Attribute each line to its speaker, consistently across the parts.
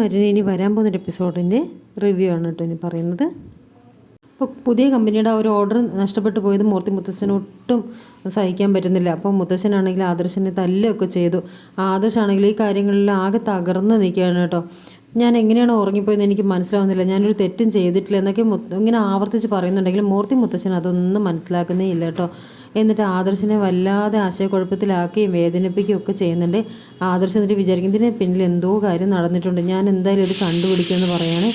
Speaker 1: മരുന്ന് ഇനി വരാൻ പോകുന്ന എപ്പിസോഡിന്റെ റിവ്യൂ ആണ് കേട്ടോ ഇനി പറയുന്നത്. അപ്പോൾ പുതിയ കമ്പനിയുടെ ഒരു ഓർഡർ നഷ്ടപ്പെട്ടു പോയത് മൂർത്തി മുത്തശ്ശനൊട്ടും സഹിക്കാൻ പറ്റുന്നില്ല. അപ്പോൾ മുത്തശ്ശനാണെങ്കിൽ ആദർശനെ തല്ലുകയൊക്കെ ചെയ്തു. ആദർശാണെങ്കിൽ ഈ കാര്യങ്ങളിൽ ആകെ തകർന്ന് നിൽക്കുകയാണ് കേട്ടോ. ഞാൻ എങ്ങനെയാണ് ഉറങ്ങിപ്പോയെന്ന് എനിക്ക് മനസ്സിലാവുന്നില്ല. ഞാനൊരു തെറ്റും ചെയ്തിട്ടില്ല എന്നൊക്കെ ഇങ്ങനെ ആവർത്തിച്ച് പറയുന്നുണ്ടെങ്കിലും മൂർത്തി മുത്തശ്ശൻ അതൊന്നും മനസ്സിലാക്കുന്നേ ഇല്ല കേട്ടോ. എന്നിട്ട് ആദർശിനെ വല്ലാതെ ആശയക്കുഴപ്പത്തിലാക്കുകയും വേദനിപ്പിക്കുകയും ഒക്കെ ചെയ്യുന്നുണ്ട്. ആദർശ് എന്നിട്ട് വിചാരിക്കും ഇതിന് പിന്നിൽ എന്തോ കാര്യം നടന്നിട്ടുണ്ട്. ഞാൻ എന്തായാലും ഇത് കണ്ടുപിടിക്കുമെന്ന് പറയാണ്.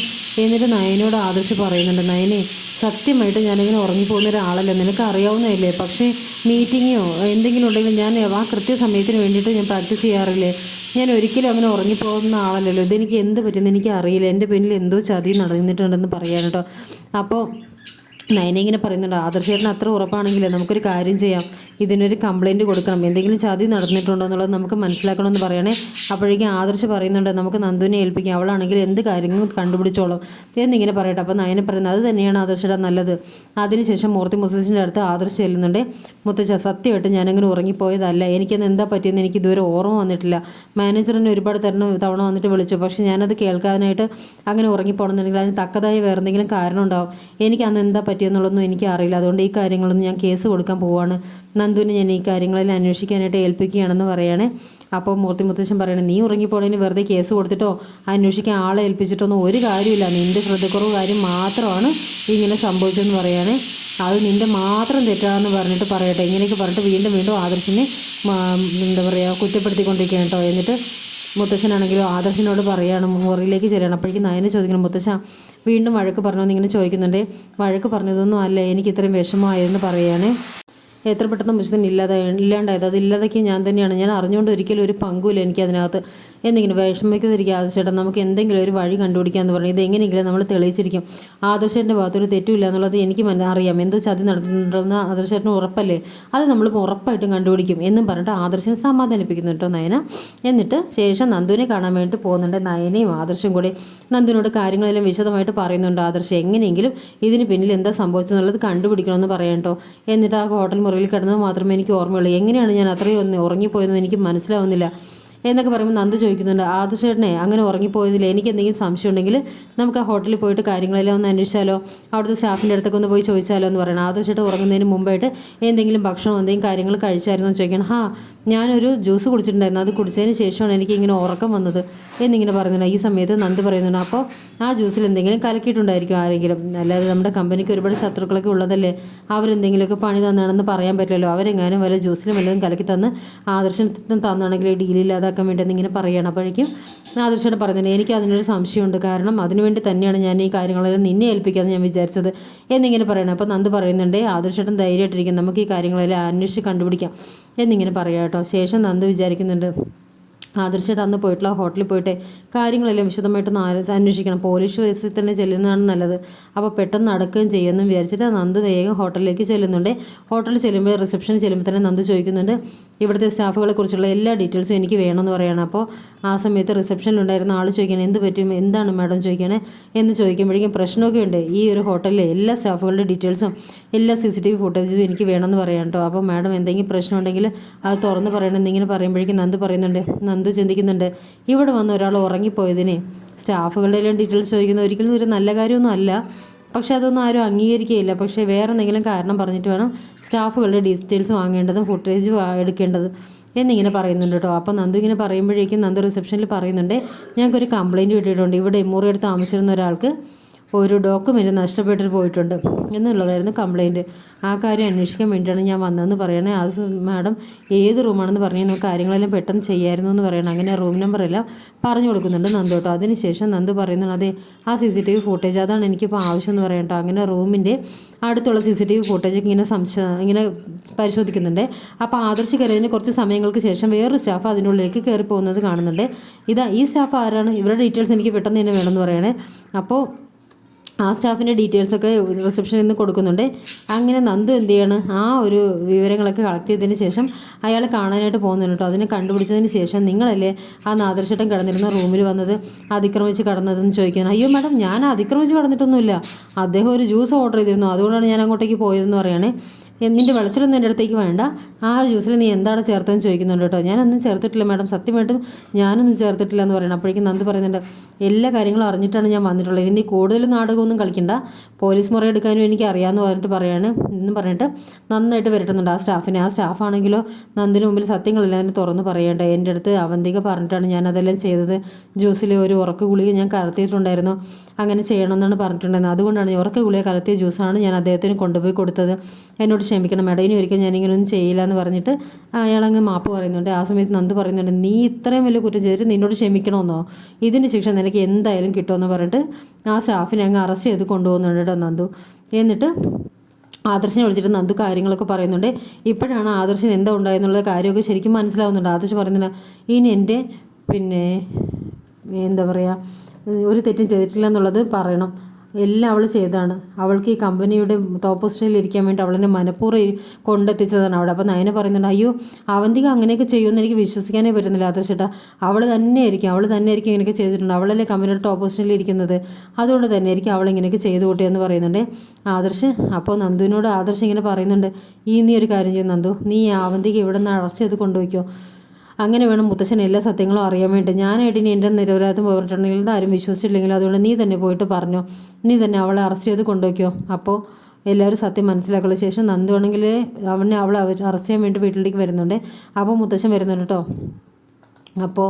Speaker 1: എന്നിട്ട് നയനോട് ആദർശ് പറയുന്നുണ്ട് നയനെ സത്യമായിട്ട് ഞാനിങ്ങനെ ഉറങ്ങിപ്പോകുന്ന ഒരാളല്ല. നിനക്ക് അറിയാവുന്നതല്ലേ പക്ഷേ മീറ്റിങ്ങോ എന്തെങ്കിലും ഉണ്ടെങ്കിൽ ഞാൻ ആ കൃത്യസമയത്തിന് വേണ്ടിയിട്ട് ഞാൻ പ്രാക്ടീസ് ചെയ്യാറില്ലേ? ഞാൻ ഒരിക്കലും അങ്ങനെ ഉറങ്ങിപ്പോകുന്ന ആളല്ലല്ലോ. ഇതെനിക്ക് എന്ത് പറ്റുമെന്ന് എനിക്ക് അറിയില്ല എന്റെ പിന്നിൽ എന്തോ ചതി നടന്നിട്ടുണ്ടെന്ന് പറയാൻ കേട്ടോ. അപ്പോൾ നയന ഇങ്ങനെ പറയുന്നുണ്ട് ആദർശേട്ടൻ അത്ര ഉറപ്പാണെങ്കിലേ നമുക്കൊരു കാര്യം ചെയ്യാം. ഇതിനൊരു കംപ്ലൈന്റ് കൊടുക്കണം. എന്തെങ്കിലും ചതി നടന്നിട്ടുണ്ടോ എന്നുള്ളത് നമുക്ക് മനസ്സിലാക്കണമെന്ന് പറയണേ. അപ്പോഴേക്കും ആദർശ് പറയുന്നുണ്ട് നമുക്ക് നന്ദുവിനെ ഏൽപ്പിക്കാം. അവളാണെങ്കിൽ എന്ത് കാര്യങ്ങളും കണ്ടുപിടിച്ചോളും. എന്നിങ്ങനെ പറയട്ടെ. അപ്പോൾ നയന പറയുന്നത് അത് തന്നെയാണ് ആദർശയുടെ നല്ലത്. അതിനുശേഷം മൂർത്തി മുത്തച്ഛന്റെ അടുത്ത് ആദർശ് ചെല്ലുന്നുണ്ട്. മുത്തച്ഛ സത്യമായിട്ട് ഞാനങ്ങനെ ഉറങ്ങിപ്പോയതല്ല. എനിക്കന്ന് എന്താ പറ്റിയെന്ന് എനിക്ക് ഇതുവരെ ഓർമ്മ വന്നിട്ടില്ല. മാനേജറിനെ ഒരുപാട് തരണം തവണ വന്നിട്ട് വിളിച്ചു. പക്ഷേ ഞാനത് കേൾക്കാനായിട്ട് അങ്ങനെ ഉറങ്ങിപ്പോകണമെന്നുണ്ടെങ്കിൽ അതിന് തക്കതായി വേറെ എന്തെങ്കിലും കാരണം ഉണ്ടാവും. എനിക്ക് അന്ന് എന്താ പറ്റിയെന്നുള്ളതൊന്നും എനിക്ക് അറിയില്ല. അതുകൊണ്ട് ഈ കാര്യങ്ങളൊന്നും ഞാൻ കേസ് കൊടുക്കാൻ പോവാണ്. നന്ദുവിനെ ഞാൻ ഈ കാര്യങ്ങളെല്ലാം അന്വേഷിക്കാനായിട്ട് ഏൽപ്പിക്കുകയാണെന്ന് പറയണേ. അപ്പോൾ മൂർത്തി മുത്തശ്ശൻ പറയണേ നീ ഉറങ്ങിപ്പോണതിന് വെറുതെ കേസ് കൊടുത്തിട്ടോ? അന്വേഷിക്കാൻ ആളെ ഏൽപ്പിച്ചിട്ടൊന്നും ഒരു കാര്യമില്ല നിന്റെ ശ്രദ്ധക്കുറവ് കാര്യം മാത്രമാണ് ഇങ്ങനെ സംഭവിച്ചതെന്ന് പറയണേ. അത് നിന്റെ മാത്രം തെറ്റാണെന്ന് പറഞ്ഞിട്ട് പറയട്ടെ. ഇങ്ങനെയൊക്കെ പറഞ്ഞിട്ട് വീണ്ടും വീണ്ടും ആദർശിനെ എന്താ പറയുക കുറ്റപ്പെടുത്തിക്കൊണ്ടിരിക്കുകയാണ് കേട്ടോ എന്നിട്ട് മുത്തശ്ശനാണെങ്കിലും ആദർശിനോട് പറയുകയാണ് മുറിയിലേക്ക് ചെല്ലണം അപ്പോഴേക്കും നയനെ ചോദിക്കണം മുത്തശ്ശ വീണ്ടും വഴക്ക് പറഞ്ഞോ? എന്നിങ്ങനെ ചോദിക്കുന്നുണ്ട്. വഴക്ക് പറഞ്ഞതൊന്നും അല്ല എനിക്ക് ഇത്രയും വിഷമമായെന്ന് പറയുകയാണ് എത്ര പെട്ടെന്ന് മുച്ചത്തിന് ഇല്ലാതെ ഇല്ലാണ്ടായത്. അത് ഇല്ലാതൊക്കെ ഞാൻ തന്നെയാണ്. ഞാൻ അറിഞ്ഞുകൊണ്ട് ഒരിക്കലും ഒരു പങ്കുമില്ല എനിക്ക് അതിനകത്ത് എന്തെങ്കിലും വിഷമിക്കാതിരിക്കുക ആദർശേട്ടാ നമുക്ക് എന്തെങ്കിലും ഒരു വഴി കണ്ടുപിടിക്കാമെന്ന് പറഞ്ഞു ഇത് എങ്ങനെയെങ്കിലും നമ്മൾ തെളിയിച്ചിരിക്കും. ആദർശേട്ടന്റെ ഭാഗത്തൊരു തെറ്റുമില്ല എന്നുള്ളത് എനിക്ക് അറിയാം. എന്ത് ചതി നടന്നിട്ടുണ്ടെന്ന് ആദർശേട്ടന് ഉറപ്പല്ലേ? അത് നമ്മൾ ഉറപ്പായിട്ടും കണ്ടുപിടിക്കും എന്നും പറഞ്ഞിട്ട് ആദർശനെ സമാധാനിപ്പിക്കുന്നു കേട്ടോ നയന. എന്നിട്ട് ശേഷം നന്ദുവിനെ കാണാൻ വേണ്ടി പോകുന്നുണ്ട് നയനയും ആദർശം കൂടി. നന്ദുവിനോട് കാര്യങ്ങളെല്ലാം വിശദമായിട്ട് പറയുന്നുണ്ട് ആദർശം. എങ്ങനെയെങ്കിലും ഇതിന് പിന്നിൽ എന്താ സംഭവിച്ചെന്നുള്ളത് കണ്ടുപിടിക്കണമെന്ന് പറയാം കേട്ടോ. എന്നിട്ട് ആ ഹോട്ടൽ മുറിയിൽ കിടന്നത് മാത്രമേ എനിക്ക് ഓർമ്മയുള്ളൂ. എങ്ങനെയാണ് ഞാൻ അത്രയും ഒന്ന് ഉറങ്ങിപ്പോയെന്ന് എനിക്ക് മനസ്സിലാവുന്നില്ല. എന്നൊക്കെ പറയുമ്പോൾ നന്ദു ചോദിക്കുന്നുണ്ട് ആദർശേട്ടനെ അങ്ങനെ ഉറങ്ങിപ്പോയതിൽ എനിക്ക് എന്തെങ്കിലും സംശയം ഉണ്ടെങ്കിൽ നമുക്ക് ആ ഹോട്ടലിൽ പോയിട്ട് കാര്യങ്ങളെല്ലാം ഒന്ന് അന്വേഷിച്ചാലോ? അവിടുത്തെ സ്റ്റാഫിന്റെ അടുത്തൊക്കെ ഒന്ന് പോയി ചോദിച്ചാലോ? എന്ന് പറയണം. ആദർശേട്ടൻ ഉറങ്ങുന്നതിന് മുമ്പായിട്ട് എന്തെങ്കിലും ഭക്ഷണം എന്തെങ്കിലും കാര്യങ്ങൾ കഴിച്ചായിരുന്നോ? എന്ന് ചോദിക്കണം. ഹാ ഞാനൊരു ജ്യൂസ് കുടിച്ചിട്ടുണ്ടായിരുന്നു. അത് കുടിച്ചതിന് ശേഷമാണ് എനിക്ക് ഇങ്ങനെ ഉറക്കം വന്നത് എന്നിങ്ങനെ പറയുന്നുണ്ട്. ഈ സമയത്ത് നന്ദി പറയുന്നുണ്ട് അപ്പോൾ ആ ജ്യൂസിൽ എന്തെങ്കിലും കലക്കിയിട്ടുണ്ടായിരിക്കും ആരെങ്കിലും? അല്ലാതെ നമ്മുടെ കമ്പനിക്ക് ഒരുപാട് ശത്രുക്കളൊക്കെ ഉള്ളതല്ലേ? അവരെന്തെങ്കിലുമൊക്കെ പണി തന്നാണെന്ന് പറയാൻ പറ്റില്ലല്ലോ. അവരെങ്ങാനും വല്ല ജ്യൂസിലും വല്ലതും കലക്കി തന്ന് ആദർശത്തിന് തന്നാണെങ്കിൽ ഡീൽ ഇല്ലാതാക്കാൻ വേണ്ടി എന്നിങ്ങനെ പറയുകയാണ്. അപ്പോഴേക്കും ആദർശയുടെ പറയുന്നുണ്ട് എനിക്ക് അതിനൊരു സംശയമുണ്ട്. കാരണം അതിനുവേണ്ടി തന്നെയാണ് ഞാൻ ഈ കാര്യങ്ങളെല്ലാം നിന്നെ ഏൽപ്പിക്കാമെന്ന് ഞാൻ വിചാരിച്ചത്. എന്നിങ്ങനെ പറയണം. അപ്പോൾ നന്ദി പറയുന്നുണ്ട് ആദർശേട്ടൻ ധൈര്യമായിട്ടിരിക്കും നമുക്ക് ഈ കാര്യങ്ങളെല്ലാം അന്വേഷിച്ച് കണ്ടുപിടിക്കാം. എന്നിങ്ങനെ പറയാം കേട്ടോ. ശേഷം നന്ദ് വിചാരിക്കുന്നുണ്ട് ആദർശമായിട്ട് അന്ന് പോയിട്ടുള്ള ഹോട്ടലിൽ പോയിട്ട് കാര്യങ്ങളെല്ലാം വിശദമായിട്ടൊന്ന് അന്വേഷിക്കണം. പോലീസ് കേസിൽ തന്നെ ചെല്ലുന്നതാണ് നല്ലത്. അപ്പോൾ പെട്ടെന്ന് നടക്കുകയും ചെയ്യുമെന്നും വിചാരിച്ചിട്ട് നന്ദ് വേഗം ഹോട്ടലിലേക്ക് ചെല്ലുന്നുണ്ട്. ഹോട്ടലിൽ ചെല്ലുമ്പോൾ റിസപ്ഷൻ ചെല്ലുമ്പോൾ തന്നെ നന്ദ് ചോദിക്കുന്നുണ്ട് ഇവിടുത്തെ സ്റ്റാഫുകളെ കുറിച്ചുള്ള എല്ലാ ഡീറ്റെയിൽസും എനിക്ക് വേണമെന്ന് പറയണം. അപ്പോൾ ആ സമയത്ത് റിസപ്ഷനിലുണ്ടായിരുന്ന ആൾ ചോദിക്കണം എന്ത് പറ്റും? എന്താണ് മാഡം ചോദിക്കണേ? എന്ന് ചോദിക്കുമ്പോഴേക്കും പ്രശ്നമൊക്കെ ഉണ്ട്. ഈ ഒരു ഹോട്ടലിലെ എല്ലാ സ്റ്റാഫുകളുടെ ഡീറ്റെയിൽസും എല്ലാ സി സി ടി വി ഫുട്ടേജും എനിക്ക് വേണമെന്ന് പറയാം കേട്ടോ അപ്പോൾ മാഡം എന്തെങ്കിലും പ്രശ്നം ഉണ്ടെങ്കിൽ അത് തുറന്ന് പറയണം എന്നിങ്ങനെ പറയുമ്പോഴേക്കും നന്ദ് പറയുന്നുണ്ട് നന്ദ് ചിന്തിക്കുന്നുണ്ട്. ഇവിടെ വന്ന ഒരാൾ ഉറങ്ങിപ്പോയതിനെ സ്റ്റാഫുകളുടെ എല്ലാം ഡീറ്റെയിൽസ് ചോദിക്കുന്ന ഒരിക്കലും ഒരു നല്ല കാര്യമൊന്നും അല്ല. പക്ഷേ അതൊന്നും ആരും അംഗീകരിക്കുകയില്ല. പക്ഷേ വേറെ എന്തെങ്കിലും കാരണം പറഞ്ഞിട്ട് വേണം സ്റ്റാഫുകളുടെ ഡീറ്റെയിൽസ് വാങ്ങേണ്ടതും ഫുട്ടേജ് എടുക്കേണ്ടത് എന്നിങ്ങനെ പറയുന്നുണ്ട് കേട്ടോ. അപ്പോൾ നന്ദു ഇങ്ങനെ പറയുമ്പോഴേക്കും നന്ദു റിസപ്ഷനിൽ പറയുന്നുണ്ട് ഞങ്ങൾക്കൊരു കംപ്ലയിന്റ് കിട്ടിയിട്ടുണ്ട്. ഇവിടെ മുറിയെടുത്ത് താമസിച്ചിരുന്ന ഒരാൾക്ക് ഒരു ഡോക്യുമെന്റ് നഷ്ടപ്പെട്ടിട്ട് പോയിട്ടുണ്ട്. എന്നുള്ളതായിരുന്നു കംപ്ലയിന്റ് ആ കാര്യം അന്വേഷിക്കാൻ വേണ്ടിയാണ് ഞാൻ വന്നതെന്ന് പറയണേ. അത് മാഡം ഏത് റൂമാണെന്ന് പറഞ്ഞാൽ നമുക്ക് കാര്യങ്ങളെല്ലാം പെട്ടെന്ന് ചെയ്യായിരുന്നു എന്ന് പറയണം. അങ്ങനെ റൂം നമ്പർ നമ്പറെല്ലാം പറഞ്ഞു കൊടുക്കുന്നുണ്ട് നന്ദു കേട്ടോ അതിനുശേഷം നന്ദു പറയുന്നുണ്ട് അതെ ആ C C T V footage അതാണ് എനിക്കിപ്പോൾ ആവശ്യം എന്ന് പറയാം കേട്ടോ അങ്ങനെ റൂമിന്റെ അടുത്തുള്ള C C T V footage ഇങ്ങനെ സംശ ഇങ്ങനെ പരിശോധിക്കുന്നുണ്ട്. അപ്പോൾ ആദർശ് കയറിയതിന് കുറച്ച് സമയങ്ങൾക്ക് ശേഷം വേറൊരു സ്റ്റാഫ് അതിനുള്ളിലേക്ക് കയറി പോകുന്നത് കാണുന്നുണ്ട്. ഇതാ ഈ സ്റ്റാഫ് ആരാണ്? ഇവരുടെ ഡീറ്റെയിൽസ് എനിക്ക് പെട്ടെന്ന് തന്നെ വേണമെന്ന് പറയണേ. അപ്പോൾ ആ സ്റ്റാഫിന്റെ ഡീറ്റെയിൽസൊക്കെ റിസപ്ഷനിൽ നിന്ന് കൊടുക്കുന്നുണ്ട്. അങ്ങനെ നന്ദു എന്ത് ചെയ്യാണ്? ആ ഒരു വിവരങ്ങളൊക്കെ കളക്ട് ചെയ്തതിന് ശേഷം അയാൾ കാണാനായിട്ട് പോകുന്നുണ്ട് കേട്ടോ അതിനെ കണ്ടുപിടിച്ചതിന് ശേഷം നിങ്ങളല്ലേ ആ നാദർശട്ടൻ കിടന്നിരുന്ന റൂമിൽ വന്നത്? അതിക്രമിച്ച് കടന്നതെന്ന് ചോദിക്കാൻ. അയ്യോ മാഡം ഞാൻ അതിക്രമിച്ച് കടന്നിട്ടൊന്നുമില്ല. അദ്ദേഹം ഒരു ജ്യൂസ് ഓർഡർ ചെയ്തിരുന്നു. അതുകൊണ്ടാണ് ഞാൻ അങ്ങോട്ടേക്ക് പോയതെന്ന് പറയുകയാണ് നിന്റെ വെളിച്ചിലൊന്നും എന്റെ അടുത്തേക്ക് വേണ്ട. ആ ജ്യൂസിൽ നീ എന്താണ് ചേർത്തതെന്ന് ചോദിക്കുന്നുണ്ട് കേട്ടോ. ഞാനൊന്നും ചേർത്തിട്ടില്ല മാഡം. സത്യമായിട്ടും ഞാനൊന്നും ചേർത്തിട്ടില്ല എന്ന് പറയണം. അപ്പോഴേക്കും നന്ദ് പറയുന്നുണ്ട് എല്ലാ കാര്യങ്ങളും അറിഞ്ഞിട്ടാണ് ഞാൻ വന്നിട്ടുള്ളത്. ഇനി നീ കൂടുതൽ നാടകമൊന്നും കളിക്കണ്ട. പോലീസ് മുറ എടുക്കാനും എനിക്ക് അറിയാമെന്ന് പറഞ്ഞിട്ട് പറയാണ് എന്ന് പറഞ്ഞിട്ട് നന്നായിട്ട് വരട്ടുന്നുണ്ട് ആ സ്റ്റാഫിനെ. ആ സ്റ്റാഫാണെങ്കിലോ നന്ദിന് മുമ്പിൽ സത്യങ്ങളെല്ലാം തന്നെ തുറന്ന് പറയേണ്ട. എന്റെ അടുത്ത് അവന്തിക പറഞ്ഞിട്ടാണ് ഞാൻ അതെല്ലാം ചെയ്തത്. ജ്യൂസിൽ ഒരു ഉറക്ക ഗുളിക ഞാൻ കലർത്തിയിട്ടുണ്ടായിരുന്നു. അങ്ങനെ ചെയ്യണമെന്നാണ് പറഞ്ഞിട്ടുണ്ടായിരുന്നത്. അതുകൊണ്ടാണ് ഉറക്ക ഗുളിക കലർത്തിയ ജ്യൂസാണ് ഞാൻ അദ്ദേഹത്തിന് കൊണ്ടുപോയി കൊടുത്തത്. എന്നോട് ക്ഷമിക്കണം മേഡം. ഇനി ഒരിക്കലും ഞാനിങ്ങനെയൊന്നും ചെയ്യില്ല എന്ന് പറഞ്ഞിട്ട് അയാളങ്ങ് മാപ്പ് പറയുന്നുണ്ട്. ആ സമയത്ത് നന്ദ് പറയുന്നുണ്ട് നീ ഇത്രയും വലിയ കുറ്റം ചെയ്തിട്ട് നിന്നോട് ക്ഷമിക്കണമെന്നോ? ഇതിന് ശിക്ഷ നിനക്ക് എന്തായാലും കിട്ടുമെന്ന് പറഞ്ഞിട്ട് ആ സ്റ്റാഫിനെ അങ്ങ് അറസ്റ്റ് ചെയ്ത് കൊണ്ടുപോകുന്നുണ്ട് കേട്ടോ നന്ദു. എന്നിട്ട് ആദർശിനെ വിളിച്ചിട്ട് നന്ദു കാര്യങ്ങളൊക്കെ പറയുന്നുണ്ട്. ഇപ്പോഴാണ് ആദർശൻ എന്താ ഉണ്ടായെന്നുള്ള കാര്യമൊക്കെ ശരിക്കും മനസ്സിലാവുന്നുണ്ട്. ആദർശ് പറയുന്നുണ്ട് ഇനി എന്റെ പിന്നെ എന്താ പറയുക ഒരു തെറ്റും ചെയ്തിട്ടില്ല എന്നുള്ളത് പറയണം. എല്ലാം അവൾ ചെയ്തതാണ്. അവൾക്ക് ഈ കമ്പനിയുടെ ടോപ്പ് പൊസിഷനിൽ ഇരിക്കാൻ വേണ്ടി അവളെന്നെ മനഃപൂർവം കൊണ്ടെത്തിച്ചതാണ് അവിടെ. അപ്പോൾ നയന പറയുന്നുണ്ട് അയ്യോ അവന്തിക അങ്ങനെയൊക്കെ ചെയ്യുമെന്ന് എനിക്ക് വിശ്വസിക്കാനേ പറ്റുന്നില്ല ആദർശേട്ടാ. അവൾ തന്നെ ആയിരിക്കും അവൾ തന്നെ ആയിരിക്കും ഇങ്ങനെയൊക്കെ ചെയ്തിട്ടുണ്ട്. അവളല്ലേ കമ്പനിയുടെ ടോപ്പ് പൊസിഷനിൽ ഇരിക്കുന്നത്? അതുകൊണ്ട് തന്നെ ആയിരിക്കും അവൾ ഇങ്ങനെയൊക്കെ ചെയ്തു കൂട്ടിയെന്ന് പറയുന്നുണ്ട്. ആദർശ് അപ്പോൾ നന്ദുവിനോട് ആദർശ് ഇങ്ങനെ പറയുന്നുണ്ട് ഈ നീ ഒരു കാര്യം ചെയ്യും നന്ദു. നീ ഈ അവന്തിക ഇവിടെ നിന്ന് ചെയ്ത് കൊണ്ടുപോയിക്കോ. അങ്ങനെ വേണം മുത്തശ്ശൻ എല്ലാ സത്യങ്ങളും അറിയാൻ വേണ്ടി. ഞാനായിട്ട് ഇനി എന്റെ നിരപരാധം പോയിട്ടുണ്ടെങ്കിൽ ആരും വിശ്വസിച്ചില്ലെങ്കിൽ അതുകൊണ്ട് നീ തന്നെ പോയിട്ട് പറഞ്ഞു. നീ തന്നെ അവളെ അറസ്റ്റ് ചെയ്ത് കൊണ്ടുപോയിക്കോ. അപ്പോൾ എല്ലാവരും സത്യം മനസ്സിലാക്കുള്ള ശേഷം നന്ദുവാണെങ്കിൽ അവനെ അവളെ അറസ്റ്റ് ചെയ്യാൻ വേണ്ടി വീട്ടിലേക്ക് വരുന്നുണ്ട്. അപ്പോൾ മുത്തശ്ശൻ വരുന്നുണ്ട് കേട്ടോ. അപ്പോൾ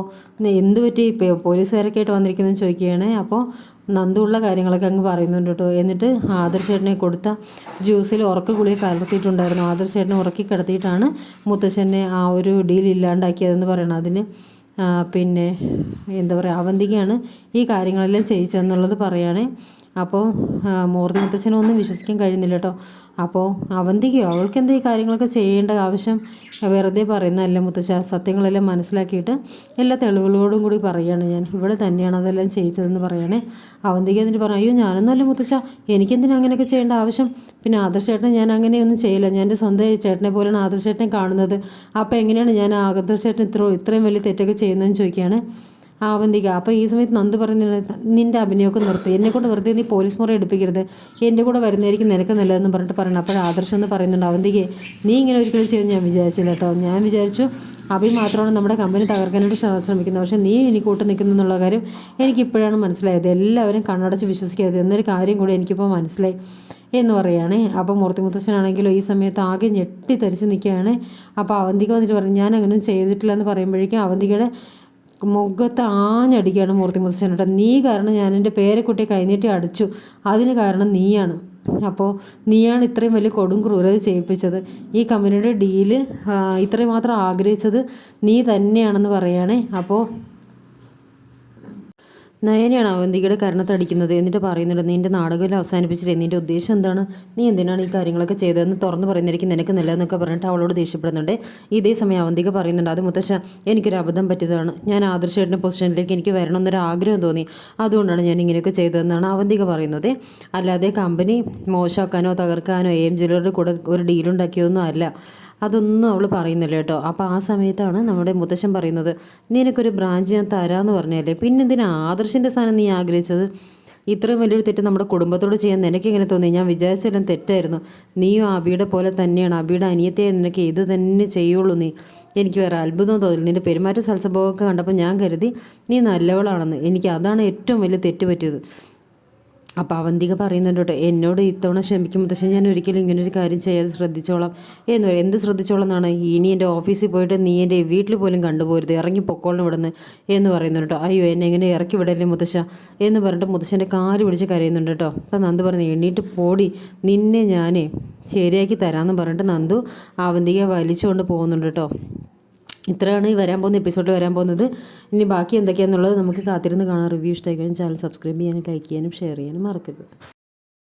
Speaker 1: എന്ത് പറ്റി? പോലീസുകാരൊക്കെ ആയിട്ട് വന്നിരിക്കുന്നതെന്ന് ചോദിക്കുകയാണ്. അപ്പോൾ നന്ദുള്ള കാര്യങ്ങളൊക്കെ അങ്ങ് പറയുന്നുണ്ട് കേട്ടോ. എന്നിട്ട് ആദർശേട്ടനെ കൊടുത്ത ജ്യൂസിൽ ഉറക്ക ഗുളിക കലർത്തിയിട്ടുണ്ടായിരുന്നു. ആദർശേട്ടനെ ഉറക്കി കിടത്തിയിട്ടാണ് മുത്തശ്ശനെ ആ ഒരു ഡീൽ ഇല്ലാണ്ടാക്കിയതെന്ന് പറയണം അതിന് പിന്നെ എന്താ പറയുക അവന്തികയാണ് ഈ കാര്യങ്ങളെല്ലാം ചെയ്യിച്ചതെന്നുള്ളത് പറയുകയാണേ അപ്പോൾ മൂർത്തി മുത്തച്ഛനൊന്നും വിശ്വസിക്കാൻ കഴിയുന്നില്ല കേട്ടോ. അപ്പോൾ അവന്തികയോ അവൾക്ക് എന്താ ഈ കാര്യങ്ങളൊക്കെ ചെയ്യേണ്ട ആവശ്യം? വെറുതെ പറയുന്നതല്ല മുത്തശ്ശ സത്യങ്ങളെല്ലാം മനസ്സിലാക്കിയിട്ട് എല്ലാ തെളിവുകളോടും കൂടി പറയുകയാണ് ഞാൻ. ഇവിടെ തന്നെയാണ് അതെല്ലാം ചെയ്യിച്ചതെന്ന് പറയണേ. അവന്തിക എന്നിട്ട് പറഞ്ഞു അയ്യോ ഞാനൊന്നുമല്ല മുത്തശ്ശ എനിക്കെന്തിനാ അങ്ങനെയൊക്കെ ചെയ്യേണ്ട ആവശ്യം? പിന്നെ ആദർശേട്ടനെ ഞാൻ അങ്ങനെയൊന്നും ചെയ്യില്ല. ഞാൻ എന്റെ സ്വന്തം ചേട്ടനെ പോലെയാണ് ആദർശേട്ടനെ കാണുന്നത്. അപ്പോൾ എങ്ങനെയാണ് ഞാൻ ആദർശേട്ടൻ ഇത്ര ഇത്രയും വലിയ തെറ്റൊക്കെ ചെയ്യുന്നതെന്ന് ചോദിക്കുകയാണ്. അവന്തിക അപ്പോൾ ഈ സമയത്ത് നന്ദ് പറയുന്നത് നിന്റെ അഭിനയമൊക്കെ നിർത്തി. എന്നെ കൊണ്ട് വെറുതെ നീ പോലീസ് മുറി എടുപ്പിക്കരുത്. എന്റെ കൂടെ വരുന്നതായിരിക്കും നിനക്ക് നല്ലതെന്ന് പറഞ്ഞിട്ട് പറയണം. അപ്പോൾ ആദർശം എന്ന് പറയുന്നുണ്ട്. അവന്തിക നീ ഇങ്ങനെ ഒരിക്കലും ചെയ്ത് ഞാൻ വിചാരിച്ചില്ല കേട്ടോ. ഞാൻ വിചാരിച്ചു അഭി മാത്രമാണ് നമ്മുടെ കമ്പനി തകർക്കാനായിട്ട് ശ്രമിക്കുന്നത്. പക്ഷേ നീ എനിക്ക് കൂട്ട് നിൽക്കുന്നു എന്നുള്ള കാര്യം എനിക്കിപ്പോഴാണ് മനസ്സിലായത്. എല്ലാവരും കണ്ണടച്ച് വിശ്വസിക്കരുത്. എന്നൊരു കാര്യം കൂടി എനിക്കിപ്പോൾ മനസ്സിലായി എന്ന് പറയുകയാണേ അപ്പോൾ മൂർത്തി മുത്തശ്ശനാണെങ്കിലും ഈ സമയത്ത് ആകെ ഞെട്ടി തരിച്ച് നിൽക്കുകയാണ്. അപ്പോൾ അവന്തിക വന്നിട്ട് പറഞ്ഞു ഞാൻ അങ്ങനെ ചെയ്തിട്ടില്ല എന്ന് പറയുമ്പോഴേക്കും അവന്തികയുടെ മുഖത്ത് ആഞ്ഞടിക്കുകയാണ് മൂർത്തി മുത്തശ്ശനോട്ട് നീ കാരണം ഞാൻ എന്റെ പേരക്കുട്ടിയെ കൈനീട്ടി അടിച്ചു. അതിന് കാരണം നീയാണ്. അപ്പോൾ നീയാണ് ഇത്രയും വലിയ കൊടും ക്രൂരത ചെയ്യിപ്പിച്ചത്. ഈ കമ്പനിയുടെ ഡീൽ ഇത്രയും മാത്രം ആഗ്രഹിച്ചത് നീ തന്നെയാണെന്ന് പറയുകയാണേ അപ്പോൾ നയനയാണ് അവന്തികയുടെ കരണത്തടിക്കുന്നത് എന്നിട്ട് പറയുന്നുണ്ട് നിന്റെ നാടകം അവസാനിപ്പിച്ചിട്ട് നിന്റെ ഉദ്ദേശം എന്താണ്? നീ എന്തിനാണ് ഈ കാര്യങ്ങളൊക്കെ ചെയ്തതെന്ന് തുറന്ന് പറയുന്നതായിരിക്കും നിനക്ക് നല്ലതെന്നൊക്കെ പറഞ്ഞിട്ട് അവളോട് ദേഷ്യപ്പെടുന്നുണ്ട്. ഇതേ സമയം അവന്തിക പറയുന്നുണ്ട് അത് മുത്തശ്ശ എനിക്കൊരു അബദ്ധം പറ്റിയതാണ്. ഞാൻ ആദർശേട്ടന്റെ പൊസിഷനിലേക്ക് എനിക്ക് വരണമെന്നൊരു ആഗ്രഹം തോന്നി. അതുകൊണ്ടാണ് ഞാൻ ഇങ്ങനെയൊക്കെ ചെയ്തതെന്നാണ് അവന്തിക പറയുന്നത്. അല്ലാതെ കമ്പനി മോശമാക്കാനോ തകർക്കാനോ എം ജിലറുടെ കൂടെ ഒരു ഡീലുണ്ടാക്കിയതൊന്നും അല്ല. അതൊന്നും അവൾ പറയുന്നില്ല കേട്ടോ. അപ്പോൾ ആ സമയത്താണ് നമ്മുടെ മുത്തശ്ശൻ പറയുന്നത് നിനക്കൊരു ബ്രാഞ്ച് ഞാൻ തരാമെന്ന് പറഞ്ഞല്ലേ പിന്നെന്തിനാ ആദർശിന്റെ സ്ഥാനം നീ ആഗ്രഹിച്ചത്? ഇത്രയും വലിയൊരു തെറ്റ് നമ്മുടെ കുടുംബത്തോട് ചെയ്യാൻ നിനക്ക് എങ്ങനെ തോന്നി? ഞാൻ വിചാരിച്ചെല്ലാം തെറ്റായിരുന്നു. നീയും അബിയുടെ പോലെ തന്നെയാണ്. അബിയുടെ അനിയത്തെ നിനക്ക് ഇത് തന്നെ ചെയ്യുള്ളൂ നീ. എനിക്ക് വേറെ അത്ഭുതം തോന്നില്ല. നിന്റെ പെരുമാറ്റ സൽസഭവമൊക്കെ കണ്ടപ്പോൾ ഞാൻ കരുതി നീ നല്ലവളാണെന്ന്. എനിക്ക് അതാണ് ഏറ്റവും വലിയ തെറ്റ് പറ്റിയത്. അപ്പോൾ അവന്തിക പറയുന്നുണ്ട് കേട്ടോ എന്നോട് ഇത്തവണ ക്ഷമിക്കും പക്ഷേ ഞാൻ ഒരിക്കലും ഇങ്ങനൊരു കാര്യം ചെയ്യാതെ ശ്രദ്ധിച്ചോളാം. എന്ന് പറയും എന്ത് ശ്രദ്ധിച്ചോളാം എന്നാണ് ഇനി എന്റെ ഓഫീസിൽ പോയിട്ട് നീ എന്റെ വീട്ടിൽ പോലും കണ്ടുപോരുത് ഇറങ്ങി പൊക്കോളണം ഇവിടുന്ന്. എന്ന് പറയുന്നുണ്ട് കേട്ടോ അയ്യോ എന്നെ എങ്ങനെ ഇറക്കി വിടല്ലേ മുത്തശ്ശ? എന്ന് പറഞ്ഞിട്ട് മുത്തശ്ശന്റെ കാൽ പിടിച്ച് കരയുന്നുണ്ട് കേട്ടോ. അപ്പം നന്ദ് പറഞ്ഞു എണ്ണീട്ട് പോടി നിന്നെ ഞാനേ ശരിയാക്കി തരാമെന്ന് പറഞ്ഞിട്ട് നന്ദു അവന്തിക വലിച്ചുകൊണ്ട് പോകുന്നുണ്ട് കേട്ടോ. ഇത്രയാണ് ഈ വരാൻ പോകുന്ന എപ്പിസോഡിൽ വരാൻ പോകുന്നത്. ഇനി ബാക്കി എന്തൊക്കെയാണെന്നുള്ളത് നമുക്ക് കാത്തിരുന്ന് കാണാം. റിവ്യൂ ഇഷ്ടമായി ചാനൽ സബ്സ്ക്രൈബ് ചെയ്യാനും ലൈക്ക് ചെയ്യാനും ഷെയർ ചെയ്യാനും മറക്കരുത്.